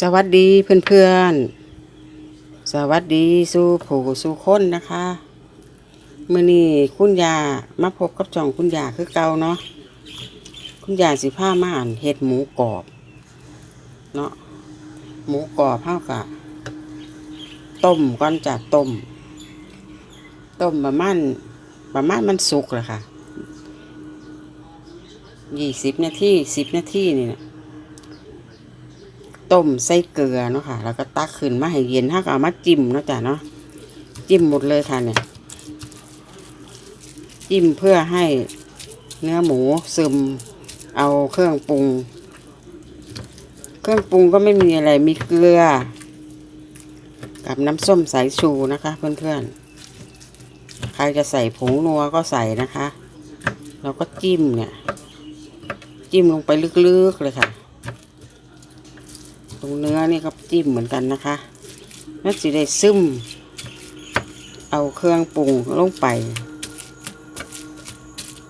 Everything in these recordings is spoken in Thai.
สวัสดีเพื่อนๆ สวัสดีสู่ผู้สู่คนนะคะเมื่อนี้คุณยามาพบกับจ่องคุณยาคือเก่าเนาะคุณยาสิผ้ามาอ่านเห็ดหมูกรอบเนาะหมูกรอบเท่ากับต้มก่อนจากต้มต้มประมาณประมาณมันสุกแหละค่ะยี่สิบนาทีสิบนาทีนี่นะ ต้มใส่เกลือเนาะค่ะ แล้วก็ตักขึ้นมาให้เย็นถ้าก็เอามาจิ้มเนาะจ้ะเนาะจิ้มหมดเลยค่ะเนี่ย จิ้มเพื่อให้เนื้อหมูซึมเอาเครื่องปรุง เครื่องปรุงก็ไม่มีอะไรมีเกลือ กับน้ำส้มสายชูนะคะ เพื่อนๆ ใครจะใส่ผงนัวก็ใส่นะคะเราก็จิ้มเนี่ย จิ้มลงไปลึกๆเลยค่ะ รงเนื้อนี่ก็จิ้มเหมือนกันนะคะแล้วสิได้ซึม เอาเครื่องปรุงลงไป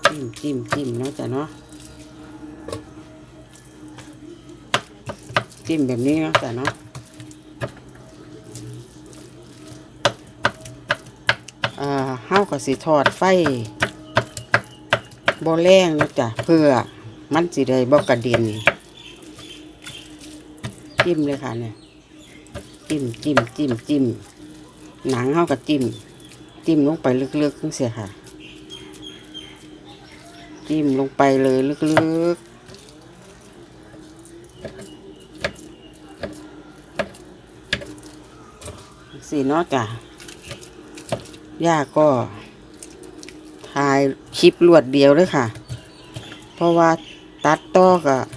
จิ้มจิ้มจิ้มเนาะจ้ะเนาะจิ้มแบบนี้เนาะจ้ะเนาะอ่าเฮาก็สิทอดไฟบ่แรงเนาะจ้ะเพื่อมันสิได้บ่กระเด็น จิ้มเลยค่ะเนี่ยจิ้มจิ้มจิ้มจิ้มหนังเข้ากับจิ้ม จิ้มลงไปลึกๆนั่นเสียค่ะ จิ้มลงไปเลยลึกๆสีเนาะจ้ะย่าก็ถ่ายคลิปรวดเดียวเลยค่ะ เพราะว่าตัดต่อก็บ่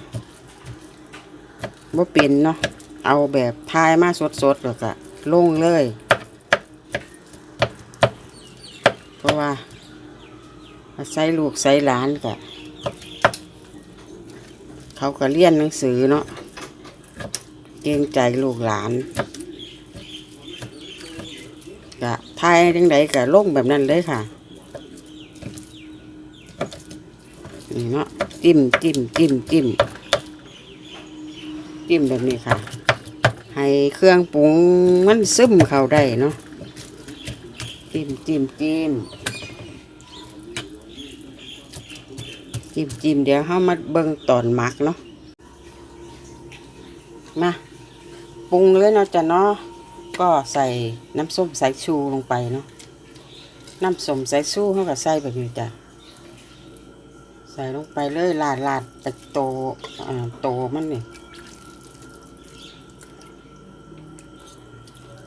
เป็นเนาะเอาแบบทายมาสดๆแล้วก็ลงเลย เพราะว่าใส่ลูกใส่หลานกะเขาก็เรียนหนังสือเนาะเกรงใจลูกหลานกะทายจังไดกะลงแบบนั้นเลยค่ะนี่เนาะจิ้มจิ้มจิ้มจิ้ม จิ้มแบบนี้ค่ะ ให้เครื่องปรุงมันซึมเข้าได้เนาะจิ้มจิ้มจิ้มจิ้มจิ้มเดี๋ยวเฮามาเบิ่งตอนหมักเนาะมาปรุงเลยเนาะจ้ะเนาะก็ใส่น้ำส้มสายชูลงไปเนาะน้ำส้มสายชูเขาก็ใส่แบบนี้จ้ะใส่ลงไปเลยลาดลาดไปโตอ่าโตมันนี่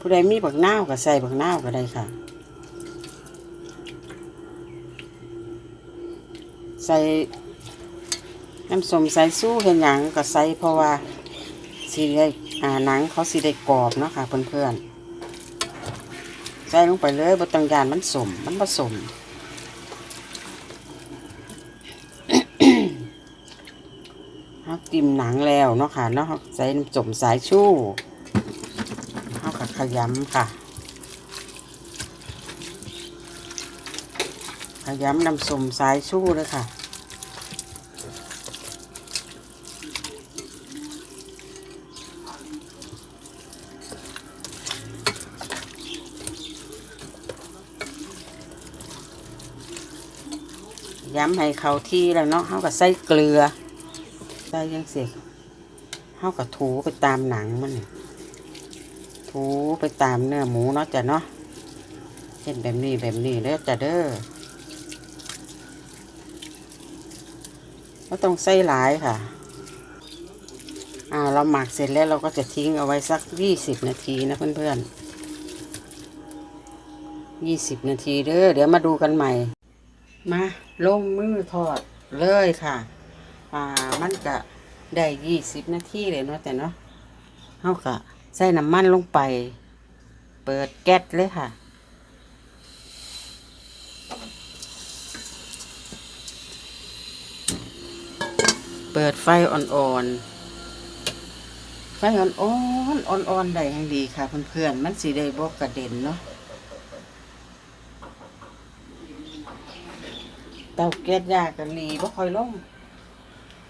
ผู้ใดมีบักนาวก็ใส่บักนาวก็ได้ค่ะ ใส่น้ำส้มใส่สู้เห็นหยังก็ใส่เพราะว่าสีได้อ่าหนังเขาสีได้กรอบเนาะค่ะเพื่อนๆใส่ลงไปเลยบตังยานมันสมมันผสมเขาจิ้มหนังแล้วเนาะค่ะเนาะใส่น้ำส้มสายชูเอากับข ยำค่ะ ขยำน้ำส้มสายชูเลยค่ะย้ำให้เขาที่แล้วเนาะเขาก็ใส่เกลือ ใส่ยังเสียเขาก็ถูไปตามหนังมันนี่ ถูไปตามเนื้อหมูเนาะจ้ะเนาะเช่นแบบนี้แบบนี้เด้อจ้ะเด้อก็ต้องใส่หลายค่ะอ่าเราหมักเสร็จแล้วเราก็จะทิ้งเอาไว้สักยี่สิบนาทีนะเพื่อนๆยี่สิบนาทีเด้อเดี๋ยวมาดูกันใหม่ มาลงมือทอดเลยค่ะอ่ามันก็ได้ยี่สิบนาทีเลยเนาะแต่เนาะเฮากะ ใส่น้ำมันลงไป เปิดแก๊สเลยค่ะ เปิดไฟอ่อนๆ ไฟอ่อนๆ อ่อนๆ ได้ยังดีค่ะเพื่อนๆ มันสีได้บกกระเด็นเนาะ เตาแก๊สยากกันลีบ่ค่อยลง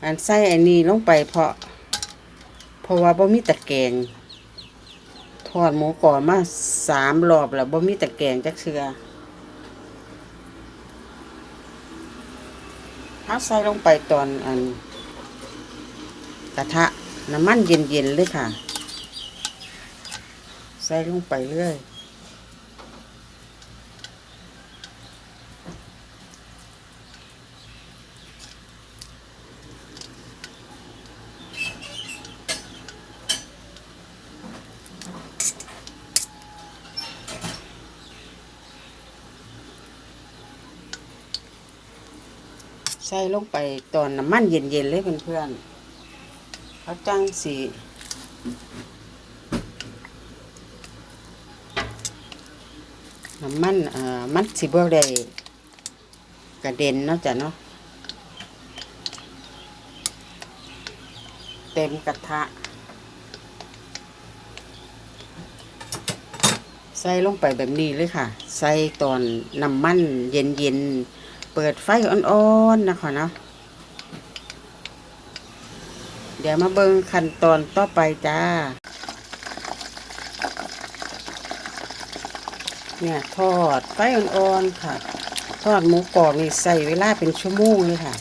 อันใส่อันนี้ลงไปเพราะ เพราะว่าบ่มีตะแกรง ทอดหมูกรอบมาสามรอบแล้วบ่มีตะแกงจักเชือเอาใส่ลงไปตอนอัน กระทะน้ำมันเย็นๆเลยค่ะ ใส่ลงไปเรื่อย ใส่ลงไปตอนน้ำมันเย็นๆเลยเพื่อนๆเขาจังสีน้ำมันเอ่อมันสิบ่ได้กระเด็นเนาะจ้ะเนาะเต็มกระทะ ใส่ลงไปแบบนี้เลยค่ะ ใส่ตอนน้ำมันเย็นๆ เปิดไฟอ่อนๆนะคะเนาะเดี๋ยวมาเบิ่งขั้นตอนต่อไปจ้า เนี่ยทอดไฟอ่อนๆค่ะ ทอดหมูกรอบนี่ใส่เวลาเป็นชั่วโมงเลยค่ะ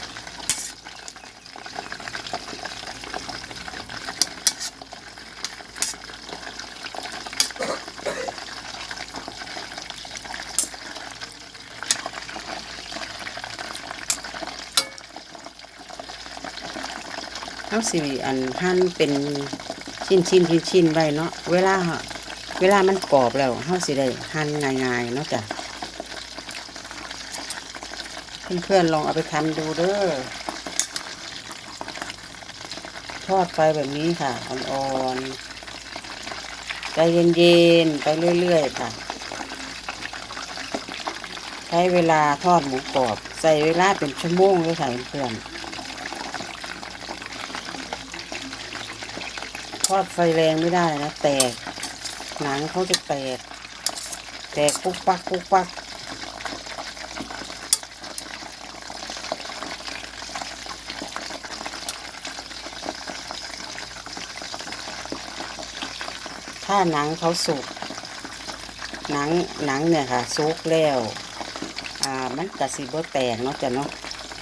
สิอันหั่นเป็นชิ้นชิ้นชิ้นชิ้นๆไว้เนาะเวลาเฮาเวลามันกรอบแล้วเฮาสิได้หั่นง่ายๆเนาะจ้ะเพื่อนๆลองเอาไปทำดูเด้อทอดไฟแบบนี้ค่ะอ่อนๆใจเย็นๆไปเรื่อยๆค่ะ ใช้เวลาทอดหมูกรอบ ใส่เวลาเป็นชั่วโมงเลยค่ะเพื่อนๆ ทอดไฟแรงไม่ได้นะแตก หนังเขาจะแตก แตกปุ๊กปักปุ๊กปักถ้าหนังเขาสุกหนังหนังเนี่ยค่ะสุกแล้วอ่ามันกระสิบ่แตกเนาะจ้ะเนาะ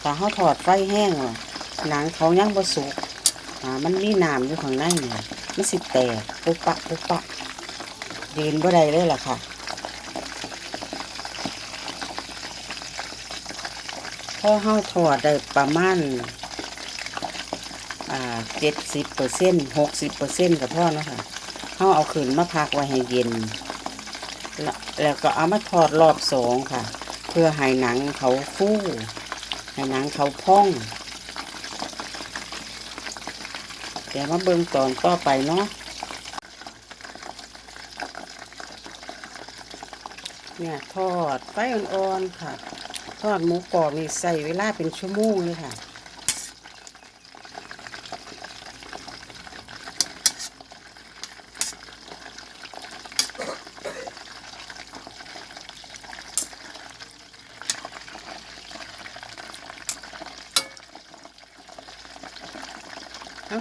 ถ้าเขาถอดไฟแห้งหนังเขายังบ่สุก อ่ามันมีน้ำอยู่ข้างในเนี่ยมันสิแตกปุ๊บปะปุ๊บปะยืนบ่ได้เลยล่ะค่ะ พอเฮาถอดได้ประมาณอ่าเจ็ดสิบเปอร์เซ็นหกสิบเปอร์เซ็นต์กับพ่อเนาะค่ะเฮาเอาขึ้นมาพักไว้ให้เย็น แล้วก็เอามาทอดรอบสองค่ะ เพื่อให้หนังเขาฟูให้หนังเขาพอง เดี๋ยวมาเบิ่งตอนต่อไปเนาะเนี่ยทอดไฟอ่อนๆค่ะ ทอดหมูกรอบนี่ใส่เวลาเป็นชั่วโมงเลยค่ะ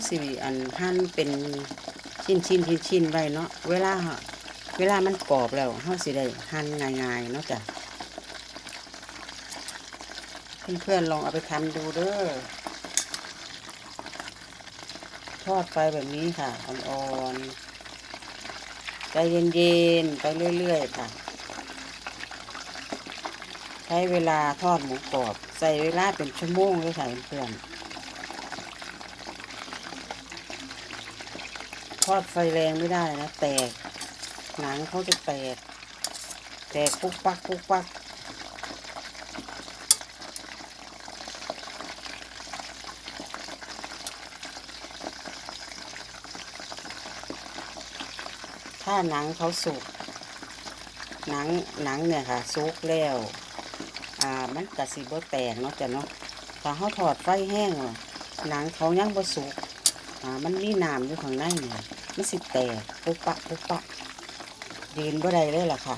สิอันหั่นเป็นชิ้นชิ้นชิ้นชิ้นๆไว้เนาะเวลาเฮาเวลามันกรอบแล้วเฮาสิได้หั่นง่ายๆเนาะจ้ะเพื่อนๆลองเอาไปทำดูเด้อทอดไฟแบบนี้ค่ะอ่อนๆใจเย็นๆไปเรื่อยๆค่ะ ใช้เวลาทอดหมูกรอบ ใส่เวลาเป็นชั่วโมงเลยค่ะเพื่อนๆ อดไฟแรงไม่ได้นะ แตก หนังเขาจะแตก แตกปุ๊กปักปุ๊กปักถ้าหนังเขาสุกหนังหนังเนี่ยค่ะสุกแล้วอ่ามันกระสิบ่แตกเนาะจ้ะเนาะถ้าเขาถอดไฟแห้งหนังเขายังบ่สุกอ่ามันมีน้ำอยู่ข้างในเนี่ย มันสิแตกปุ๊บปะปุ๊บปะยืนบ่ได้เลยล่ะค่ะ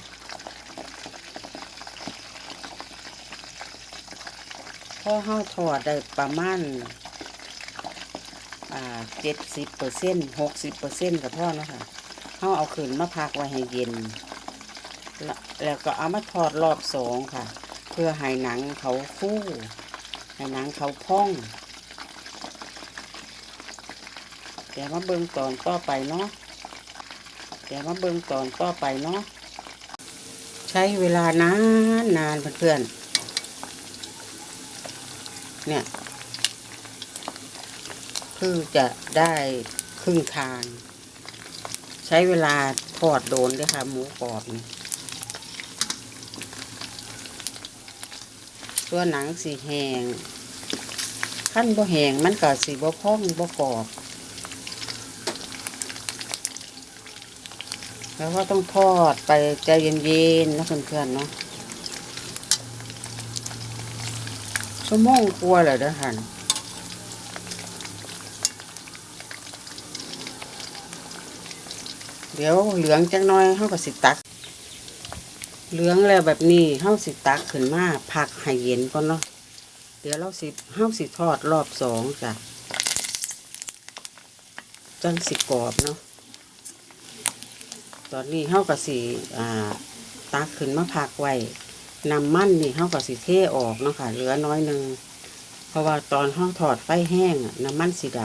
พอเฮาถอดได้ประมาณอ่าเจ็ดสิบเปอร์เซ็นต์หกสิบเปอร์เซ็นต์กับพ่อเนาะค่ะเขาเอาขึ้นมาพักไว้ให้เย็น แล้วก็เอามาทอดรอบสองค่ะ เพื่อให้หนังเขาฟูให้หนังเขาพอง เดี๋ยวมาเบิ่งตอนต่อไปเนาะเดี๋ยวมาเบิ่งตอนต่อไปเนาะใช้เวลานานนานเพื่อนๆเนี่ยคือจะได้ครึ่งทาง ใช้เวลาทอดโดนด้วยค่ะ หมูกรอบนี่ตัวหนังสีแหงขั้นบ่แหงมันก็สีบ่พองบ่กรอบ แล้วก็ต้องทอดไปใจเย็นๆนะเพื่อนๆเนาะชั่วโมงกลัวเลยเด้อหันเดี๋ยวเหลืองจังน้อยเฮาก็สิตัก เหลืองแล้วแบบนี้เฮาสิตักขึ้นมาพักให้เย็นก่อนเนาะเดี๋ยวเราสิเฮาสิทอดรอบสองจ้ะจังสิกรอบเนาะ ตอนนี้เฮาก็สิอ่าตักขึ้นมาพักไว้น้ำมันนี่เฮาก็สิเทออกเนาะค่ะ เหลือน้อยหนึงเพราะว่าตอนเฮาทอดไฟแห้งน้ำมันสีด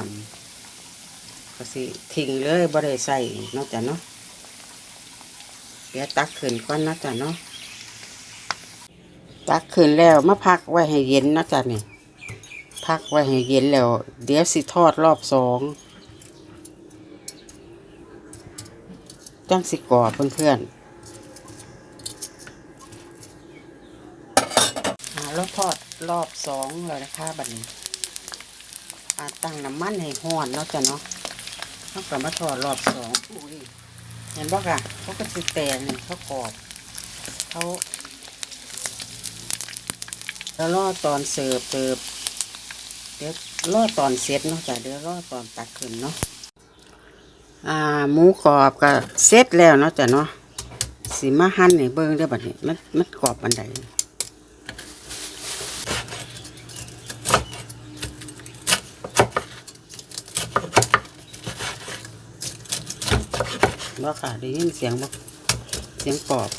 ำก็สิทิ้งเลยบ่ได้ใส่อีกเนาะจ้ะเนาะเดี๋ยวตักขึ้นก่อนนะจ้ะเนาะตักขึ้นแล้วมาพักไว้ให้เย็นนะจ้ะนี่พักไว้ให้เย็นแล้ว เดี๋ยวสิทอดรอบสอง จังสิกรอบเพื่อนๆอ่าแล้วทอดรอบสองเลยนะคะบัดนี้อาตั้งน้ำมันให้ห้อนเนาะจ้ะเนาะเขากลับมาทอดรอบสองอุ้ยเห็นบ่กะเขาก็สิแตนี่เขากรอบเขาแล้วรอตอนเสิร์ฟเสิร์ฟเดี๋ยวรอตอนเสร็จเนาะจ้ะเดี๋ยวรอตอนตักขึ้นเนาะ อ่าหมูกรอบก็เสร็จแล้วเนาะจ้ะเนาะสีมาหั่นให้เบิ่งได้บัดนี้มันมันกรอบอันใดบ่ค่ะได้ยินเสียงบ่เสียงกรอบ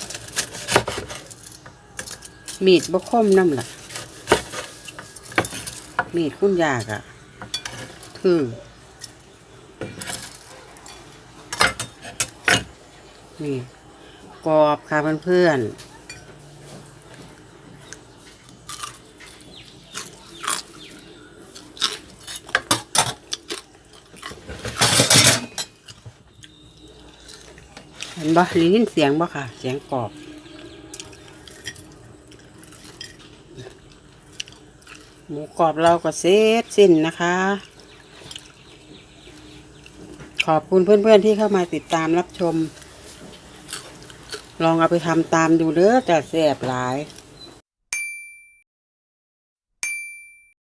มีดบ่คมน้ำล่ะมีดคุณยากอะถือ นี่กรอบค่ะเพื่อนๆเห็นบ่ได้ยินเสียงบ่ค่ะ เสียงกรอบหมูกรอบเราก็เสร็จสิ้นนะคะ ขอบคุณเพื่อนๆที่เข้ามาติดตามรับชม ลองเอาไปทำตามดูเด้อแต่แสบหลาย